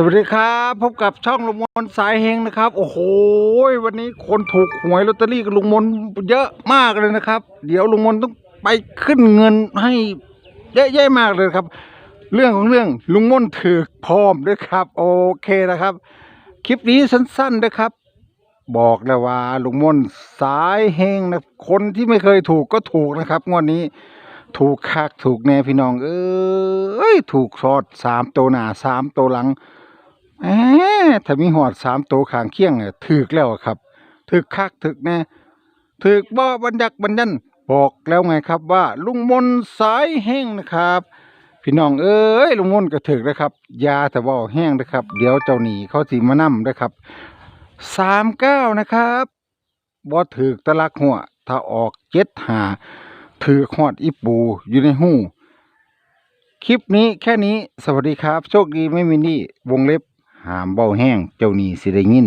สวัสดีครับ พบกับช่องลุงมนสายเฮงนะครับ โอ้โหวันนี้คนถูกหวยลอตเตอรี่กับลุงมนเยอะมากเลยนะครับ เดี๋ยวลุงมนต้องไปขึ้นเงินให้เยอะแยะมากเลยครับ เรื่องของเรื่องลุงมนถือพร้อมด้วยครับ โอเคนะครับ คลิปนี้สั้นๆนะครับ บอกเลยว่าลุงมนสายเฮงนะคนที่ไม่เคยถูกก็ถูกนะครับงวดนี้ถูกคักถูกแน่พี่น้องเอ้ยถูกซอดสามตัวหน้าสามตัวหลัง แหมถ้ามีหอดสามตัวขางเคียงเนี่ยถึกแล้วครับถึกคักถึกแน่ถึกบ่บันยักบันยันบอกแล้วไงครับว่าลุงมนสายแห้งนะครับ พี่น้องเอ้ยลุงมนก็ถึกนะครับ ยาแต่ว่าแห้งนะครับ เดี๋ยวเจ้าหนีเขาสิมานํนะครับสามเก้านะครับบ่ถึกตะลักหัวถ้าออกเจ็ดหาถือขอดอีปูอยู่ในหูคลิปนี้แค่นี้สวัสดีครับ โชคดีไม่มีนี่วงเล็บ หามเบาแห้งเจ้าหนี้สิได้ยิน